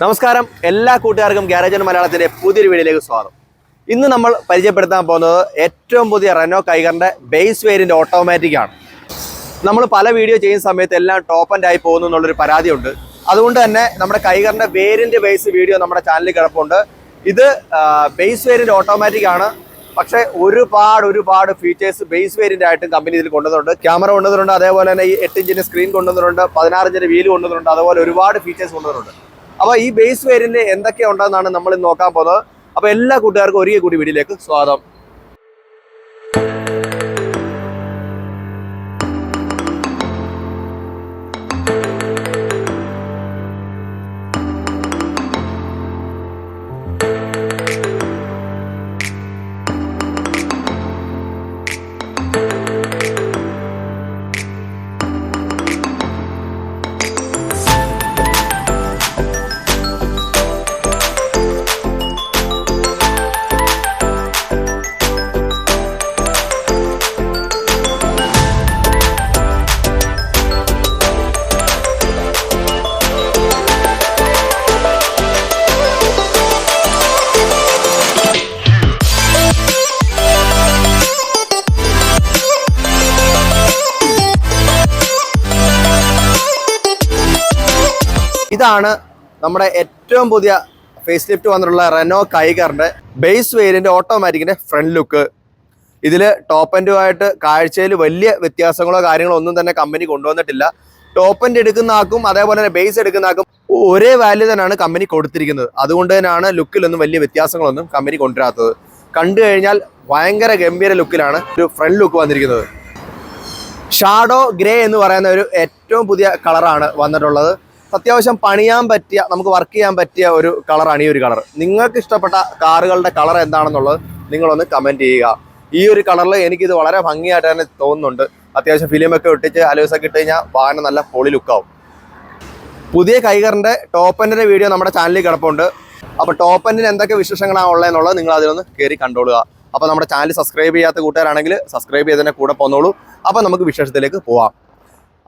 നമസ്കാരം. എല്ലാ കൂട്ടുകാർക്കും ഗ്യാരേജൻ മലയാളത്തിന്റെ പുതിയൊരു വീഡിയോയിലേക്ക് സ്വാഗതം. ഇന്ന് നമ്മൾ പരിചയപ്പെടുത്താൻ പോകുന്നത് ഏറ്റവും പുതിയ റെനോ കൈഗറിന്റെ ബേസ് വേരിയന്റ് ഓട്ടോമാറ്റിക് ആണ്. നമ്മൾ പല വീഡിയോ ചെയ്യുന്ന സമയത്ത് എല്ലാം ടോപ്പ് ആൻഡ് ആയി പോകുന്നു എന്നുള്ളൊരു പരാതിയുണ്ട്. അതുകൊണ്ട് തന്നെ നമ്മുടെ കൈഗറിന്റെ വേരിയന്റ് ബേസ് വീഡിയോ നമ്മുടെ ചാനലിൽ കിടപ്പുണ്ട്. ഇത് ബേസ് വേരിയന്റ് ഓട്ടോമാറ്റിക് ആണ്. പക്ഷെ ഒരുപാട് ഒരുപാട് ഫീച്ചേഴ്സ് ബേസ് വേരിയന്റ് ആയിട്ടും കമ്പനി ഇതിൽ കൊണ്ടുവന്നിട്ടുണ്ട്. ക്യാമറ കൊണ്ടുവന്നിട്ടുണ്ട് അതേപോലെ തന്നെ ഈ എട്ട് ഇഞ്ചിന്റെ സ്ക്രീൻ കൊണ്ടുവന്നിട്ടുണ്ട് പതിനാറ് ഇഞ്ചിന്റെ വീൽ കൊണ്ടുവന്നിട്ടുണ്ട് അതുപോലെ ഒരുപാട് ഫീച്ചേഴ്സ് കൊണ്ടുവന്നിട്ടുണ്ട്. അപ്പോൾ ഈ ബേസ് വേരിയന്റ് എന്തൊക്കെ ഉണ്ടെന്നാണ് നമ്മൾ നോക്കാൻ പോകുന്നത്. അപ്പോൾ എല്ലാ കൂട്ടുകാർക്കും ഒരിക്കൽ കൂടി വീഡിയോയിലേക്ക് സ്വാഗതം. ഇതാണ് നമ്മുടെ ഏറ്റവും പുതിയ ഫേസ് ലിഫ്റ്റ് വന്നിട്ടുള്ള റെനോ കൈഗറിന്റെ ബേസ് വേരിയന്റ് ഓട്ടോമാറ്റിക്കിന്റെ ഫ്രണ്ട് ലുക്ക് ഇതിൽ ടോപ്പ് എൻഡുമായിട്ട് കാഴ്ചയിൽ വലിയ വ്യത്യാസങ്ങളോ കാര്യങ്ങളോ ഒന്നും തന്നെ കമ്പനി കൊണ്ടുവന്നിട്ടില്ല. ടോപ്പ് എൻഡ് എടുക്കുന്ന ആക്കും അതേപോലെ തന്നെ ബേസ് എടുക്കുന്ന ആക്കും ഒരേ വാല്യൂ തന്നെയാണ് കമ്പനി കൊടുത്തിരിക്കുന്നത്. അതുകൊണ്ട് തന്നെയാണ് ലുക്കിലൊന്നും വലിയ വ്യത്യാസങ്ങളൊന്നും കമ്പനി കൊണ്ടുവരാത്തത്. കണ്ടു കഴിഞ്ഞാൽ ഭയങ്കര ഗംഭീര ലുക്കിലാണ് ഒരു ഫ്രണ്ട് ലുക്ക് വന്നിരിക്കുന്നത്. ഷാഡോ ഗ്രേ എന്ന് പറയുന്ന ഒരു ഏറ്റവും പുതിയ കളറാണ് വന്നിട്ടുള്ളത്. അത്യാവശ്യം പണിയാൻ പറ്റിയ നമുക്ക് വർക്ക് ചെയ്യാൻ പറ്റിയ ഒരു കളറാണ് ഈ ഒരു കളർ നിങ്ങൾക്ക് ഇഷ്ടപ്പെട്ട കാറുകളുടെ കളർ എന്താണെന്നുള്ളത് നിങ്ങളൊന്ന് കമന്റ് ചെയ്യുക. ഈ ഒരു കളറിൽ എനിക്കിത് വളരെ ഭംഗിയായിട്ട് തന്നെ തോന്നുന്നുണ്ട്. അത്യാവശ്യം ഫിലിമൊക്കെ ഒട്ടിച്ച് അലോസൊക്കെ ഇട്ട് കഴിഞ്ഞാൽ വാഹനം നല്ല പൊളി ലുക്കാവും പുതിയ കൈകറിന്റെ ടോപ്പന്റെ വീഡിയോ നമ്മുടെ ചാനലിൽ കിടപ്പുണ്ട്. അപ്പോൾ ടോപ്പ് എൻഡിന് എന്തൊക്കെ വിശേഷങ്ങളാണ് ഉള്ളതെന്നുള്ളത് നിങ്ങൾ അതിലൊന്ന് കയറി കണ്ടോളുക അപ്പോൾ നമ്മുടെ ചാനൽ സബ്സ്ക്രൈബ് ചെയ്യാത്ത കൂട്ടുകാരാണെങ്കിൽ സബ്സ്ക്രൈബ് ചെയ്തതിനെ കൂടെ പോന്നോളൂ. അപ്പോൾ നമുക്ക് വിശേഷത്തിലേക്ക് പോവാം.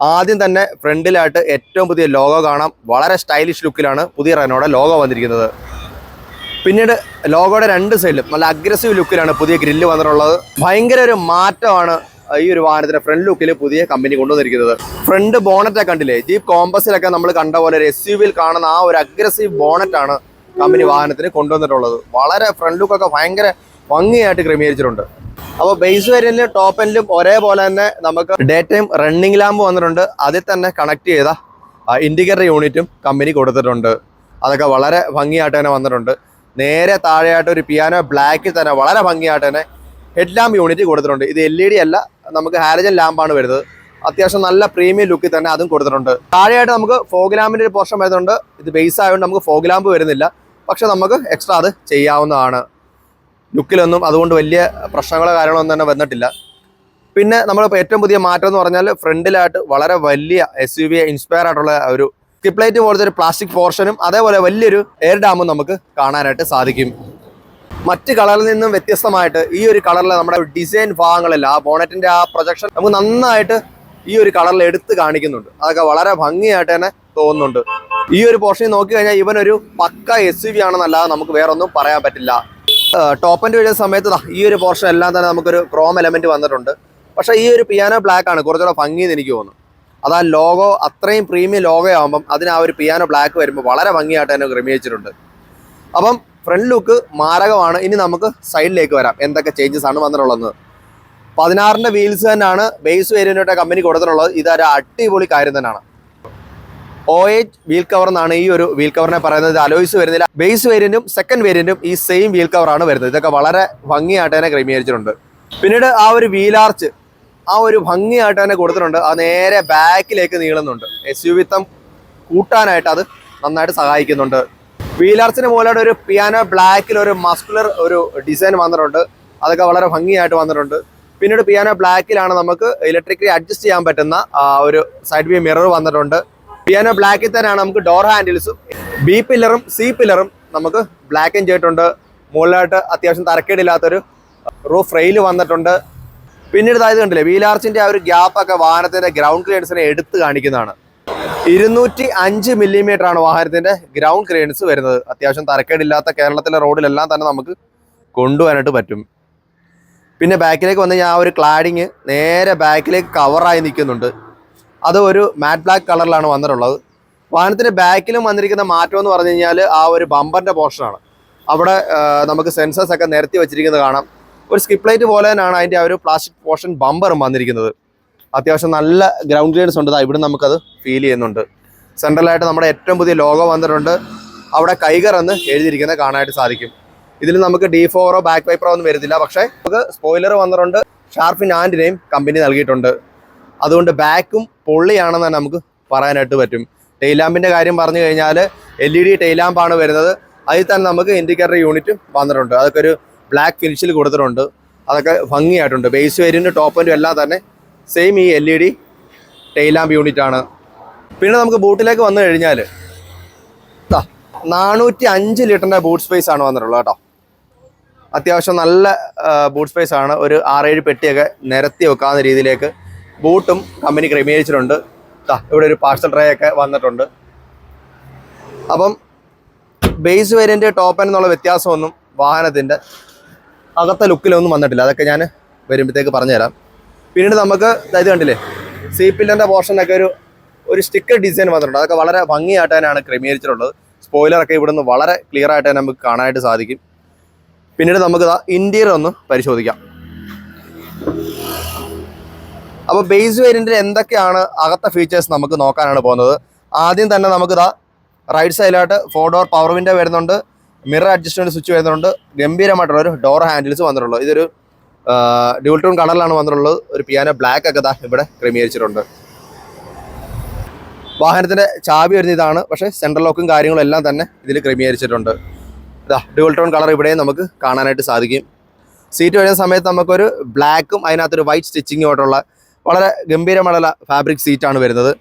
ആദ്യം തന്നെ ഫ്രണ്ടിലായിട്ട് ഏറ്റവും പുതിയ ലോഗോ കാണാം. വളരെ സ്റ്റൈലിഷ് ലുക്കിലാണ് പുതിയ റെനോയുടെ ലോഗോ വന്നിരിക്കുന്നത്. പിന്നീട് ലോഗോയുടെ രണ്ട് സൈഡിലും നല്ല അഗ്രസീവ് ലുക്കിലാണ് പുതിയ ഗ്രില്ല് വന്നിട്ടുള്ളത്. ഭയങ്കര ഒരു മാറ്റമാണ് ഈ ഒരു വാഹനത്തിന്റെ ഫ്രണ്ട് ലുക്കിൽ പുതിയ കമ്പനി കൊണ്ടുവന്നിരിക്കുന്നത്. ഫ്രണ്ട് ബോണറ്റ് കണ്ടില്ലേ? ജീപ്പ് കോമ്പസിലൊക്കെ നമ്മൾ കണ്ട പോലെ ഒരു എസ് യു കാണുന്ന ആ ഒരു അഗ്രസീവ് ബോണറ്റാണ് കമ്പനി വാഹനത്തിന് കൊണ്ടുവന്നിട്ടുള്ളത്. വളരെ ഫ്രണ്ട് ലുക്കൊക്കെ ഭയങ്കര ഭംഗിയായിട്ട് ക്രമീകരിച്ചിട്ടുണ്ട്. അപ്പോൾ ബേസ് വേരിയന്റിലും ടോപ്പ് എൻഡിലും ഒരേപോലെ തന്നെ നമുക്ക് ഡേ ടൈം റണ്ണിംഗ് ലാമ്പ് വന്നിട്ടുണ്ട്. അതിൽ തന്നെ കണക്ട് ചെയ്ത ഇൻഡിക്കേറ്റർ യൂണിറ്റും കമ്പനി കൊടുത്തിട്ടുണ്ട്. അതൊക്കെ വളരെ ഭംഗിയായിട്ട് തന്നെ വന്നിട്ടുണ്ട്. നേരെ താഴെയായിട്ട് ഒരു പിയാനോ ബ്ലാക്കിൽ തന്നെ വളരെ ഭംഗിയായിട്ട് തന്നെ ഹെഡ് ലാമ്പ് യൂണിറ്റ് കൊടുത്തിട്ടുണ്ട്. ഇത് എൽ ഇ ഡി അല്ല നമുക്ക് ഹാലജൻ ലാമ്പാണ് വരുന്നത്. അത്യാവശ്യം നല്ല പ്രീമിയം ലുക്കിൽ തന്നെ അതും കൊടുത്തിട്ടുണ്ട്. താഴെയായിട്ട് നമുക്ക് ഫോഗ് ലാമ്പിന്റെ ഒരു പോർഷൻ വരുന്നുണ്ട്. ഇത് ബേസ് ആയതുകൊണ്ട് നമുക്ക് ഫോഗ് ലാമ്പ് വരുന്നില്ല. പക്ഷെ നമുക്ക് എക്സ്ട്രാ അത് ചെയ്യാവുന്നതാണ്. ലുക്കിലൊന്നും അതുകൊണ്ട് വലിയ പ്രശ്നങ്ങളോ കാര്യങ്ങളോ ഒന്നും തന്നെ വന്നിട്ടില്ല. പിന്നെ നമ്മൾ ഏറ്റവും പുതിയ മാറ്റം എന്ന് പറഞ്ഞാൽ ഫ്രണ്ടിലായിട്ട് വളരെ വലിയ എസ് യു വി ഇൻസ്പയർ ആയിട്ടുള്ള ഒരു സ്കിപ്ലൈറ്റ് പോലത്തെ ഒരു പ്ലാസ്റ്റിക് പോർഷനും അതേപോലെ വലിയൊരു എയർ ഡാമും നമുക്ക് കാണാനായിട്ട് സാധിക്കും. മറ്റ് കളറിൽ നിന്നും വ്യത്യസ്തമായിട്ട് ഈ ഒരു കളറിൽ നമ്മുടെ ഡിസൈൻ ഭാഗങ്ങളിൽ ആ ബോണറ്റിന്റെ ആ പ്രൊജക്ഷൻ നമുക്ക് നന്നായിട്ട് ഈ ഒരു കളറിൽ എടുത്ത് കാണിക്കുന്നുണ്ട്. അതൊക്കെ വളരെ ഭംഗിയായിട്ട് തന്നെ തോന്നുന്നുണ്ട്. ഈ ഒരു പോർഷനിൽ നോക്കി കഴിഞ്ഞാൽ ഇവനൊരു പക്ക എസ് യു വി ആണെന്നല്ലാതെ നമുക്ക് വേറൊന്നും പറയാൻ പറ്റില്ല. ടോപ്പ് ആൻഡ് വരുന്ന സമയത്ത് ഈ ഒരു പോർഷൻ എല്ലാം തന്നെ നമുക്കൊരു ക്രോം എലമെന്റ് വന്നിട്ടുണ്ട്. പക്ഷെ ഈ ഒരു പിയാനോ ബ്ലാക്ക് ആണ് കുറച്ചുകൂടെ ഭംഗി എന്ന് എനിക്ക് തോന്നുന്നു. അത് ആ ലോഗോ അത്രയും പ്രീമിയം ലോഗോ ആകുമ്പം അതിന് ആ ഒരു പിയാനോ ബ്ലാക്ക് വരുമ്പോൾ വളരെ ഭംഗിയായിട്ട് തന്നെ ക്രമീകരിച്ചിട്ടുണ്ട്. അപ്പം ഫ്രണ്ട് ലുക്ക് മാരകമാണ്. ഇനി നമുക്ക് സൈഡിലേക്ക് വരാം. എന്തൊക്കെ ചേഞ്ചസ് ആണ് വന്നിട്ടുള്ളത്. പതിനാറിന്റെ വീൽസ് തന്നെയാണ് ബേസ് വേരിയന്റെ കമ്പനി കൊടുത്തിട്ടുള്ളത്. ഇതൊരു അടിപൊളി കാര്യം തന്നെയാണ്. ഒ എച്ച് വീൽ കവർ എന്നാണ് ഈ ഒരു വീൽ കവറിനെ പറയുന്നത്. അലോയ്സ് വരുന്നില്ല. ബേസ് വേരിയന്റും സെക്കൻഡ് വേരിയന്റും ഈ സെയിം വീൽ കവറാണ് വരുന്നത്. ഇതൊക്കെ വളരെ ഭംഗിയായിട്ട് തന്നെ ക്രമീകരിച്ചിട്ടുണ്ട്. പിന്നീട് ആ ഒരു വീലാർച്ച് ആ ഒരു ഭംഗിയായിട്ട് തന്നെ കൊടുത്തിട്ടുണ്ട്. അത് നേരെ ബാക്കിലേക്ക് നീളുന്നുണ്ട്. എസ് യു വിത്തം കൂട്ടാനായിട്ട് അത് നന്നായിട്ട് സഹായിക്കുന്നുണ്ട്. വീലാർച്ചിന് മുകളിലൂടെ ഒരു പിയാനോ ബ്ലാക്കിൽ ഒരു മസ്കുലർ ഒരു ഡിസൈൻ വന്നിട്ടുണ്ട്. അതൊക്കെ വളരെ ഭംഗിയായിട്ട് വന്നിട്ടുണ്ട്. പിന്നീട് പിയാനോ ബ്ലാക്കിലാണ് നമുക്ക് ഇലക്ട്രിക്കലി അഡ്ജസ്റ്റ് ചെയ്യാൻ പറ്റുന്ന ഒരു സൈഡ് വ്യൂ മിറർ വന്നിട്ടുണ്ട്. പിയാനോ ബ്ലാക്കിൽ തന്നെയാണ് നമുക്ക് ഡോർ ഹാൻഡിൽസും ബി പില്ലറും സി പില്ലറും നമുക്ക് ബ്ലാക്കും ചെയ്തിട്ടുണ്ട് മുകളിലായിട്ട് അത്യാവശ്യം തരക്കേടില്ലാത്തൊരു റൂഫ് റെയിൽ വന്നിട്ടുണ്ട്. പിന്നീട് ഇതായത് കണ്ടില്ലേ വീലാർച്ചിന്റെ ആ ഒരു ഗ്യാപ്പ് ഒക്കെ വാഹനത്തിന്റെ ഗ്രൗണ്ട് ക്ലിയറൻസിനെ എടുത്ത് കാണിക്കുന്നതാണ്. ഇരുന്നൂറ്റി അഞ്ച് മില്ലിമീറ്റർ ആണ് വാഹനത്തിന്റെ ഗ്രൗണ്ട് ക്ലിയറൻസ് വരുന്നത്. അത്യാവശ്യം തരക്കേടില്ലാത്ത കേരളത്തിലെ റോഡിലെല്ലാം തന്നെ നമുക്ക് കൊണ്ടുപോകാനായിട്ട് പറ്റും. പിന്നെ ബാക്കിലേക്ക് വന്നു കഴിഞ്ഞാൽ ആ ഒരു ക്ലാഡിങ് നേരെ ബാക്കിലേക്ക് കവറായി നിൽക്കുന്നുണ്ട്. അത് ഒരു മാറ്റ് ബ്ലാക്ക് കളറിലാണ് വന്നിട്ടുള്ളത്. വാഹനത്തിന്റെ ബാക്കിലും വന്നിരിക്കുന്ന മാറ്റം എന്ന് പറഞ്ഞു കഴിഞ്ഞാൽ ആ ഒരു ബമ്പറിന്റെ പോർഷനാണ് അവിടെ നമുക്ക് സെൻസേഴ്സ് ഒക്കെ നിരത്തി വെച്ചിരിക്കുന്നത് കാണാം. ഒരു സ്കിപ്പ് ലൈറ്റ് പോലെ തന്നെയാണ് അതിന്റെ ആ ഒരു പ്ലാസ്റ്റിക് പോർഷൻ ബമ്പറും വന്നിരിക്കുന്നത്. അത്യാവശ്യം നല്ല ഗ്രൗണ്ട് ക്ലിയൻസ് ഉണ്ട്. ഇവിടെ നമുക്കത് ഫീൽ ചെയ്യുന്നുണ്ട്. സെൻട്രലായിട്ട് നമ്മുടെ ഏറ്റവും പുതിയ ലോഗോ വന്നിട്ടുണ്ട്. അവിടെ കൈകർ എന്ന് എഴുതിയിരിക്കുന്നത് കാണാനായിട്ട് സാധിക്കും. ഇതിൽ നമുക്ക് ഡി ഫോറോ ബാക്ക് വൈപ്പറോ ഒന്നും വരുന്നില്ല. പക്ഷേ നമുക്ക് സ്പോയിലർ വന്നിട്ടുണ്ട്. ഷാർഫിൻ ആൻഡിനെയും കമ്പനി നൽകിയിട്ടുണ്ട്. അതുകൊണ്ട് ബാക്കും പൊള്ളിയാണെന്ന് തന്നെ നമുക്ക് പറയാനായിട്ട് പറ്റും. ടെയിലാമ്പിന്റെ കാര്യം പറഞ്ഞു കഴിഞ്ഞാൽ എൽ ഇ ഡി ടെയിലാമ്പാണ് വരുന്നത്. അതിൽ തന്നെ നമുക്ക് ഇൻഡിക്കേറ്റർ യൂണിറ്റും വന്നിട്ടുണ്ട്. അതൊക്കെ ഒരു ബ്ലാക്ക് ഫിനിഷിൽ കൊടുത്തിട്ടുണ്ട്. അതൊക്കെ ഭംഗിയായിട്ടുണ്ട്. ബേസ് വേരിയന്റ് ടോപ്പ് എൻഡും എല്ലാം തന്നെ സെയിം ഈ L E D tail lamp unit ആണ്. പിന്നെ നമുക്ക് ബൂട്ടിലേക്ക് വന്നു കഴിഞ്ഞാൽ നാനൂറ്റി അഞ്ച് ലിറ്ററിന്റെ ബൂട്ട് സ്പേസ് ആണ് വന്നിട്ടുള്ളത് കേട്ടോ. അത്യാവശ്യം നല്ല ബൂട്ട് സ്പേസ് ആണ്. ഒരു ആറേഴ് പെട്ടിയൊക്കെ നിരത്തി വെക്കാവുന്ന രീതിയിലേക്ക് ബൂട്ടും കമ്പനി ക്രമീകരിച്ചിട്ടുണ്ട്. ഇവിടെ ഒരു പാർസൽ ട്രേ ഒക്കെ വന്നിട്ടുണ്ട്. അപ്പം ബേസ് വേരിയന്റ് ടോപ്പ് എന്നുള്ള വ്യത്യാസമൊന്നും വാഹനത്തിന്റെ അകത്തെ ലുക്കിലൊന്നും വന്നിട്ടില്ല. അതൊക്കെ ഞാൻ വരുമ്പോഴത്തേക്ക് പറഞ്ഞുതരാം. പിന്നീട് നമുക്ക് ഇത് കണ്ടില്ലേ? സി പില്ലറിന്റെ പോർഷനൊക്കെ ഒരു ഒരു സ്റ്റിക്കർ ഡിസൈൻ വന്നിട്ടുണ്ട്. അതൊക്കെ വളരെ ഭംഗിയായിട്ട് തന്നെയാണ് ക്രമീകരിച്ചിട്ടുള്ളത്. സ്പോയിലറൊക്കെ ഇവിടുന്ന് വളരെ ക്ലിയർ ആയിട്ട് തന്നെ നമുക്ക് കാണാനായിട്ട് സാധിക്കും. പിന്നീട് നമുക്ക് ഇന്റീരിയർ ഒന്ന് പരിശോധിക്കാം. അപ്പോൾ ബേസ് വേരിയന്റിൽ എന്തൊക്കെയാണ് അകത്തെ ഫീച്ചേഴ്സ് നമുക്ക് നോക്കാനാണ് പോകുന്നത്? ആദ്യം തന്നെ നമുക്ക് ഇതാ റൈറ്റ് സൈഡിലായിട്ട് ഫോർ ഡോർ പവർ വിൻഡോ വരുന്നുണ്ട്. മിറർ അഡ്ജസ്റ്റ്മെന്റ് സ്വിച്ച് വരുന്നുണ്ട്. ഗംഭീരമായിട്ടുള്ള ഒരു ഡോർ ഹാൻഡിൽസ് വന്നിട്ടുള്ളൂ ഇതൊരു ഡ്യൂൾ ടൂൺ കളറിലാണ് വന്നിട്ടുള്ളത്. ഒരു പിയാനോ ബ്ലാക്ക് ഒക്കെ ഇതാ ഇവിടെ ക്രമീകരിച്ചിട്ടുണ്ട്. വാഹനത്തിന്റെ ചാവി വരുന്ന ഇതാണ്. പക്ഷേ സെൻട്രൽ ലോക്കും കാര്യങ്ങളും എല്ലാം തന്നെ ഇതിൽ ക്രമീകരിച്ചിട്ടുണ്ട്. ഇതാ ഡ്യുവൽ ടോൺ കളർ ഇവിടെയും നമുക്ക് കാണാനായിട്ട് സാധിക്കും. സീറ്റ് വരുന്ന സമയത്ത് നമുക്കൊരു ബ്ലാക്കും അതിനകത്തൊരു വൈറ്റ് സ്റ്റിച്ചിങ്ങുമായിട്ടുള്ള വളരെ ഗംഭീരമായുള്ള ഫാബ്രിക് സീറ്റാണ് വരുന്നത്.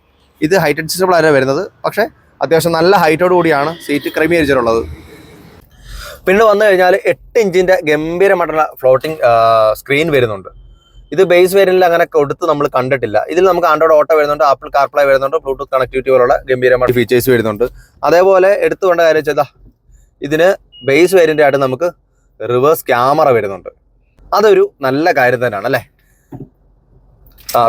ഇത് ഹൈറ്റ് അഡ്ജസ്റ്റബിൾ ആയിരുന്നു വരുന്നത്. പക്ഷേ അത്യാവശ്യം നല്ല ഹൈറ്റോട് കൂടിയാണ് സീറ്റ് ക്രമീകരിച്ചിട്ടുള്ളത്. പിന്നെ വന്നു കഴിഞ്ഞാൽ എട്ട് ഇഞ്ചിന്റെ ഗംഭീരമായിട്ടുള്ള ഫ്ലോട്ടിംഗ് സ്ക്രീൻ വരുന്നുണ്ട്. ഇത് ബേസ് വേരിയന്റിൽ അങ്ങനെ കൊടുത്ത് നമ്മൾ കണ്ടിട്ടില്ല. ഇതിൽ നമുക്ക് ആൻഡ്രോയിഡ് ഓട്ടോ വരുന്നുണ്ട് ആപ്പിൾ കാർപ്ലേ വരുന്നുണ്ട് ബ്ലൂടൂത്ത് കണക്ടിവിറ്റി പോലുള്ള ഗംഭീരമായ ഫീച്ചേഴ്സ് വരുന്നുണ്ട്. അതേപോലെ എടുത്തുകൊണ്ട കാര്യം വെച്ചാൽ ഇതിന് ബേസ് വേരിയന്റായിട്ട് നമുക്ക് റിവേഴ്സ് ക്യാമറ വരുന്നുണ്ട്. അതൊരു നല്ല കാര്യം തന്നെയാണ് അല്ലേ?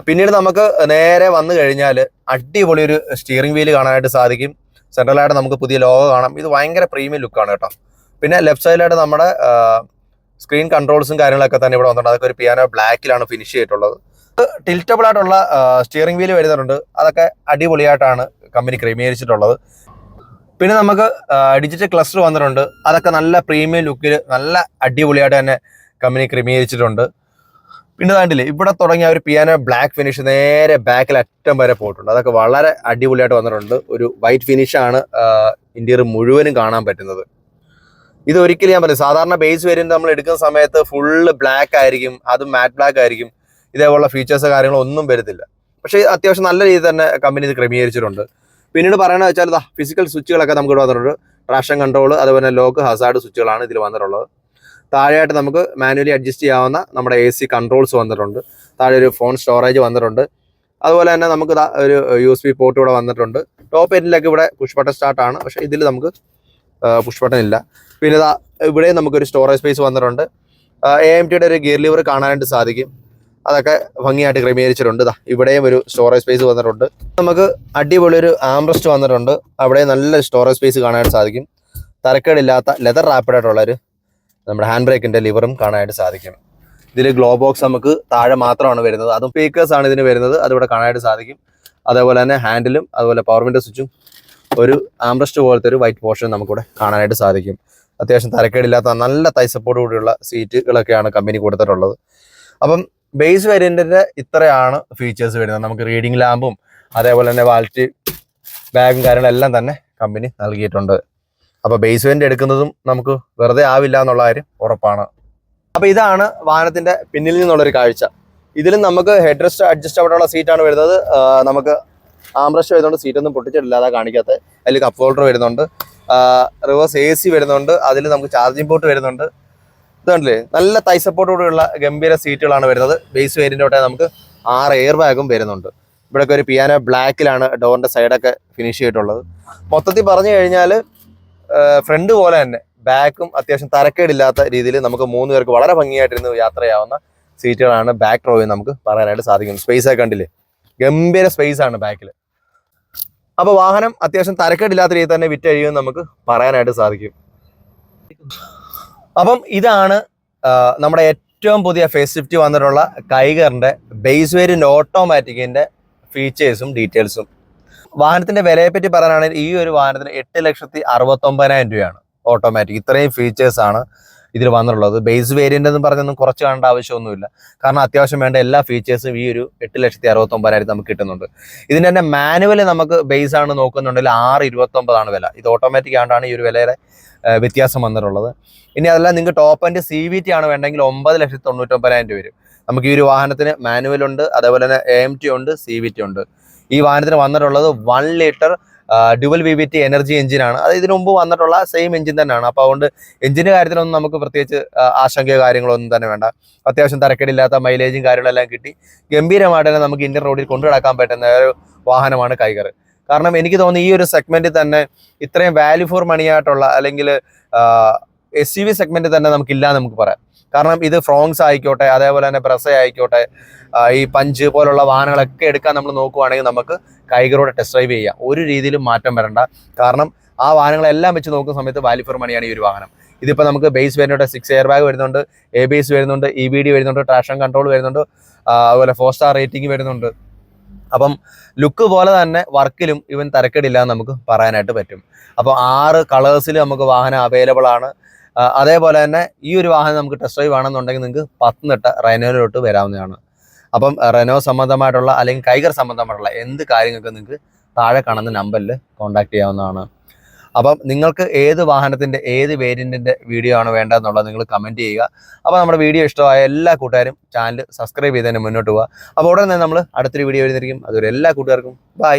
പിന്നീട് നമുക്ക് നേരെ വന്നു കഴിഞ്ഞാൽ അടിപൊളി ഒരു സ്റ്റിയറിംഗ് വീൽ കാണാനായിട്ട് സാധിക്കും. സെൻട്രലായിട്ട് നമുക്ക് പുതിയ ലോഗോ കാണാം. ഇത് ഭയങ്കര പ്രീമിയം ലുക്കാണ് കേട്ടോ. പിന്നെ ലെഫ്റ്റ് സൈഡിലായിട്ട് നമ്മുടെ സ്ക്രീൻ കൺട്രോൾസും കാര്യങ്ങളൊക്കെ തന്നെ ഇവിടെ വന്നിട്ടുണ്ട്. അതൊക്കെ ഒരു പിയാനോ ബ്ലാക്കിലാണ് ഫിനിഷ് ചെയ്തിട്ടുള്ളത്. ടിൽറ്റബിൾ ആയിട്ടുള്ള സ്റ്റിയറിംഗ് വീൽ വരുന്നുണ്ട്. അതൊക്കെ അടിപൊളിയായിട്ടാണ് കമ്പനി ക്രമീകരിച്ചിട്ടുള്ളത്. പിന്നെ നമുക്ക് ഡിജിറ്റൽ ക്ലസ്റ്റർ വന്നിട്ടുണ്ട്. അതൊക്കെ നല്ല പ്രീമിയം ലുക്കിൽ നല്ല അടിപൊളിയായിട്ട് തന്നെ കമ്പനി ക്രമീകരിച്ചിട്ടുണ്ട്. പിന്നെ കണ്ടില്ലേ ഇവിടെ തുടങ്ങിയ ഒരു പിയാനോ ബ്ലാക്ക് ഫിനിഷ് നേരെ ബാക്കിൽ അറ്റം വരെ പോയിട്ടുണ്ട്. അതൊക്കെ വളരെ അടിപൊളിയായിട്ട് വന്നിട്ടുണ്ട്. ഒരു വൈറ്റ് ഫിനിഷാണ് ഇന്ത്യർ മുഴുവനും കാണാൻ പറ്റുന്നത്. ഇത് ഒരിക്കലും ഞാൻ പറയും സാധാരണ ബേസ് വേരിയന്റ് നമ്മൾ എടുക്കുന്ന സമയത്ത് ഫുള്ള് ബ്ലാക്ക് ആയിരിക്കും അതും മാറ്റ് ബ്ലാക്ക് ആയിരിക്കും. ഇതേപോലുള്ള ഫീച്ചേഴ്സ് കാര്യങ്ങളൊന്നും വരുത്തില്ല. പക്ഷേ അത്യാവശ്യം നല്ല രീതിയിൽ തന്നെ കമ്പനി ഇത് ക്രമീകരിച്ചിട്ടുണ്ട്. പിന്നീട് പറയണമെന്ന് വെച്ചാൽ ഫിസിക്കൽ സ്വിച്ചുകളൊക്കെ നമുക്ക് ഇവിടെ വന്നിട്ടുണ്ട്. ട്രാഷൻ കൺട്രോൾ അതുപോലെ ലോക്ക് ഹസാർഡ് സ്വിച്ചുകളാണ് ഇതിൽ വന്നിട്ടുള്ളത്. താഴെയായിട്ട് നമുക്ക് മാനുവലി അഡ്ജസ്റ്റ് ചെയ്യാവുന്ന നമ്മുടെ എ സി കൺട്രോൾസ് വന്നിട്ടുണ്ട്. താഴെ ഒരു ഫോൺ സ്റ്റോറേജ് വന്നിട്ടുണ്ട്. അതുപോലെ തന്നെ നമുക്ക് ഒരു യു എസ് ബി പോർട്ട് ഇവിടെ വന്നിട്ടുണ്ട്. ടോപ്പ് എൻഡിലൊക്കെ ഇവിടെ പുഷ് ബട്ടൺ സ്റ്റാർട്ട് ആണ്. പക്ഷേ ഇതിൽ നമുക്ക് പുഷ് ബട്ടൺ ഇല്ല. പിന്നെ ഇവിടെ നമുക്കൊരു സ്റ്റോറേജ് സ്പേസ് വന്നിട്ടുണ്ട്. എ എം ടിയുടെ ഒരു ഗിയർ ലിവർ കാണാനായിട്ട് സാധിക്കും. അതൊക്കെ ഭംഗിയായിട്ട് ക്രമീകരിച്ചിട്ടുണ്ട്. ഇതാ ഇവിടെയും ഒരു സ്റ്റോറേജ് സ്പേസ് വന്നിട്ടുണ്ട്. നമുക്ക് അടിപൊളി ഒരു ആംബ്രസ്റ്റ് വന്നിട്ടുണ്ട്. അവിടെ നല്ല സ്റ്റോറേജ് സ്പേസ് കാണാനായിട്ട് സാധിക്കും. തരക്കേടില്ലാത്ത ലെതർ റാപ്പിഡായിട്ടുള്ള ഒരു നമ്മുടെ ഹാൻഡ് ബ്രേക്കിന്റെ ലിവറും കാണാനായിട്ട് സാധിക്കും. ഇതിൽ ഗ്ലോ ബോക്സ് നമുക്ക് താഴെ മാത്രമാണ് വരുന്നത്. അതും സ്പീക്കേഴ്സ് ആണ് ഇതിന് വരുന്നത്. അതിവിടെ കാണാനായിട്ട് സാധിക്കും. അതേപോലെ തന്നെ ഹാൻഡിലും അതുപോലെ പവർ വിൻഡോ സ്വിച്ചും ഒരു ആംബ്രസ്റ്റ് പോലത്തെ ഒരു വൈറ്റ് പോർഷൻ നമുക്കിവിടെ കാണാനായിട്ട് സാധിക്കും. അത്യാവശ്യം തരക്കേടില്ലാത്ത നല്ല തൈ സപ്പോർട്ട് കൂടിയുള്ള സീറ്റുകളൊക്കെയാണ് കമ്പനി കൊടുത്തിട്ടുള്ളത്. അപ്പം ബേസ് വേരിയന്റിന്റെ ഇത്രയാണ് ഫീച്ചേഴ്സ് വരുന്നത്. നമുക്ക് റീഡിംഗ് ലാമ്പും അതേപോലെ തന്നെ വാൽറ്റ് ബാഗും കാര്യങ്ങളെല്ലാം തന്നെ കമ്പനി നൽകിയിട്ടുണ്ട്. അപ്പൊ ബേസ് വേരിയന്റ് എടുക്കുന്നതും നമുക്ക് വെറുതെ ആവില്ല എന്നുള്ള കാര്യം ഉറപ്പാണ്. അപ്പൊ ഇതാണ് വാഹനത്തിന്റെ പിന്നിൽ നിന്നുള്ളൊരു കാഴ്ച. ഇതിലും നമുക്ക് ഹെഡ് റെസ്റ്റ് അഡ്ജസ്റ്റ് ആയിട്ടുള്ള സീറ്റാണ് വരുന്നത്. നമുക്ക് ആംബ്രഷ് വരുന്നുണ്ട്. സീറ്റ് ഒന്നും പൊട്ടിച്ചിട്ടില്ല അതാ കാണിക്കാത്ത. അതിൽ കപ്പ് ഹോൾഡർ വരുന്നുണ്ട്. റിവേഴ്സ് എ സി വരുന്നുണ്ട്. അതിൽ നമുക്ക് ചാർജിംഗ് പോർട്ട് വരുന്നുണ്ട്. ഇതുണ്ടല്ലേ നല്ല തൈ സപ്പോർട്ടോടുള്ള ഗംഭീര സീറ്റുകളാണ് വരുന്നത്. ബേസ് വേരിന്റെ തൊട്ടേ നമുക്ക് ആറ് എയർ ബാഗും വരുന്നുണ്ട്. ഇവിടെയൊക്കെ ഒരു പിയാനോ ബ്ലാക്കിലാണ് ഡോറിന്റെ സൈഡൊക്കെ ഫിനിഷ് ചെയ്തിട്ടുള്ളത്. മൊത്തത്തിൽ പറഞ്ഞു കഴിഞ്ഞാൽ ഫ്രണ്ട് പോലെ തന്നെ ബാക്കും അത്യാവശ്യം തരക്കേടില്ലാത്ത രീതിയിൽ നമുക്ക് മൂന്ന് പേർക്ക് വളരെ ഭംഗിയായിട്ടിരുന്ന് യാത്ര ചെയ്യാവുന്ന സീറ്റുകളാണ് ബാക്ക് റോയിൽ നമുക്ക് പറയാനായിട്ട് സാധിക്കും സ്പേസ് ഒക്കെ കണ്ടില്ലേ? ഗംഭീര സ്പേസ് ആണ് ബാക്കിൽ അപ്പോൾ വാഹനം അത്യാവശ്യം തരക്കേടില്ലാത്ത രീതിയിൽ തന്നെ വിറ്റഴിയുമെന്ന് നമുക്ക് പറയാനായിട്ട് സാധിക്കും. അപ്പം ഇതാണ് നമ്മുടെ ഏറ്റവും പുതിയ ഫേസ് ലിഫ്റ്റ് വന്നിട്ടുള്ള കൈകറിന്റെ ബേസ് വേരിയന്റ് ഓട്ടോമാറ്റിക്കിന്റെ ഫീച്ചേഴ്സും ഡീറ്റെയിൽസും വാഹനത്തിന്റെ വിലയെ പറ്റി പറയാനാണെങ്കിൽ ഈ ഒരു വാഹനത്തിന് എട്ട് ലക്ഷത്തി അറുപത്തൊമ്പതിനായിരം രൂപയാണ് ഓട്ടോമാറ്റിക് ഇത്രയും ഫീച്ചേഴ്സ് ആണ് ഇതിൽ വന്നിട്ടുള്ളത്. ബേസ് വേരിയന്റ് എന്ന് പറഞ്ഞൊന്നും കുറച്ച് കാണേണ്ട ആവശ്യമൊന്നുമില്ല. കാരണം അത്യാവശ്യം വേണ്ട എല്ലാ ഫീച്ചേഴ്സും ഈ ഒരു എട്ട് ലക്ഷത്തി അറുപത്തൊമ്പതിനായിരത്തി നമുക്ക് കിട്ടുന്നുണ്ട്. ഇതിന്റെ തന്നെ മാനുവൽ നമുക്ക് ബേസ് ആണ് നോക്കുന്നുണ്ടെങ്കിൽ ആറ് ഇരുപത്തൊമ്പതാണ് വില. ഇത് ഓട്ടോമാറ്റിക് ആണ്ടാണ് ഈ ഒരു വിലയുടെ വ്യത്യാസം വന്നിട്ടുള്ളത്. ഇനി അതല്ല നിങ്ങൾക്ക് top and C V T ആണ് വേണ്ടെങ്കിൽ ഒമ്പത് ലക്ഷത്തി തൊണ്ണൂറ്റൊമ്പതിനായിരം രൂപ വരും. നമുക്ക് ഈ ഒരു വാഹനത്തിന് മാനുവൽ ഉണ്ട് അതേപോലെ തന്നെ എം ടി ഉണ്ട് സി വി ടി ഉണ്ട്. ഈ വാഹനത്തിന് വന്നിട്ടുള്ളത് one litre dual V V T energy എഞ്ചിനാണ് അത് ഇതിനു മുമ്പ് വന്നിട്ടുള്ള സെയിം എഞ്ചിൻ തന്നെയാണ്. അപ്പോൾ അതുകൊണ്ട് എഞ്ചിന്റെ കാര്യത്തിലൊന്നും നമുക്ക് പ്രത്യേകിച്ച് ആശങ്കയോ കാര്യങ്ങളോ ഒന്നും തന്നെ വേണ്ട. അത്യാവശ്യം തരക്കേടില്ലാത്ത മൈലേജും കാര്യങ്ങളെല്ലാം കിട്ടി. ഗംഭീരമായിട്ട് തന്നെ നമുക്ക് ഇന്ത്യൻ റോഡിൽ കൊണ്ടു നടക്കാൻ പറ്റുന്ന ഒരു വാഹനമാണ് കൈകർ കാരണം എനിക്ക് തോന്നുന്നു ഈ ഒരു സെഗ്മെന്റിൽ തന്നെ ഇത്രയും വാല്യൂ ഫോർ മണിയായിട്ടുള്ള അല്ലെങ്കിൽ എസ് യു വി സെഗ്മെന്റ് തന്നെ നമുക്കില്ലാന്ന് നമുക്ക് പറയാം. കാരണം ഇത് ഫ്രോങ്സ് ആയിക്കോട്ടെ അതേപോലെ തന്നെ ബ്രസ ആയിക്കോട്ടെ ഈ പഞ്ച് പോലുള്ള വാഹനങ്ങളൊക്കെ എടുക്കാൻ നമ്മൾ നോക്കുവാണെങ്കിൽ നമുക്ക് കൈകറോടെ ടെസ്റ്റ് ഡ്രൈവ് ചെയ്യാം. ഒരു രീതിയിലും മാറ്റം വരണ്ട. കാരണം ആ വാഹനങ്ങളെല്ലാം വെച്ച് നോക്കുന്ന സമയത്ത് വാല്യൂ ഫോർ മണിയാണ് ഈ ഒരു വാഹനം. ഇതിപ്പോൾ നമുക്ക് ബേസ് വരുന്നുണ്ട് സിക്സ് എയർ ബാഗ് വരുന്നുണ്ട് എ ബി എസ് വരുന്നുണ്ട് ഇ ബി ഡി വരുന്നുണ്ട് ട്രാക്ഷൻ കൺട്രോൾ വരുന്നുണ്ട് അതുപോലെ ഫോർ സ്റ്റാർ റേറ്റിംഗ് വരുന്നുണ്ട്. അപ്പം ലുക്ക് പോലെ തന്നെ വർക്കിലും ഇവൻ തരക്കേടില്ല എന്ന് നമുക്ക് പറയാനായിട്ട് പറ്റും. അപ്പോൾ ആറ് കളേഴ്സിൽ നമുക്ക് വാഹനം അവൈലബിൾ ആണ്. അതേപോലെ തന്നെ ഈ ഒരു വാഹനം നമുക്ക് ടെസ്റ്റ് ഡ്രൈവ് ആണെന്നുണ്ടെങ്കിൽ നിങ്ങൾക്ക് പത്തനംതിട്ട റെനോയിലോട്ട് വരാവുന്നതാണ്. അപ്പം റെനോ സംബന്ധമായിട്ടുള്ള അല്ലെങ്കിൽ കൈകർ സംബന്ധമായിട്ടുള്ള എന്ത് കാര്യങ്ങൾക്ക് നിങ്ങൾക്ക് താഴെ കാണുന്ന നമ്പറിൽ കോൺടാക്ട് ചെയ്യാവുന്നതാണ്. അപ്പം നിങ്ങൾക്ക് ഏത് വാഹനത്തിന്റെ ഏത് വേരിയന്റിന്റെ വീഡിയോ ആണ് വേണ്ടതെന്നുള്ളത് നിങ്ങൾ കമന്റ് ചെയ്യുക. അപ്പോൾ നമ്മുടെ വീഡിയോ ഇഷ്ടമായ എല്ലാ കൂട്ടുകാരും ചാനൽ സബ്സ്ക്രൈബ് ചെയ്ത് തന്നെ മുന്നോട്ട് പോവുക. അപ്പോൾ ഉടനെ നമ്മൾ അടുത്തൊരു വീഡിയോ എഴുതിയിരിക്കും അതുവരെ എല്ലാ കൂട്ടുകാർക്കും ബൈ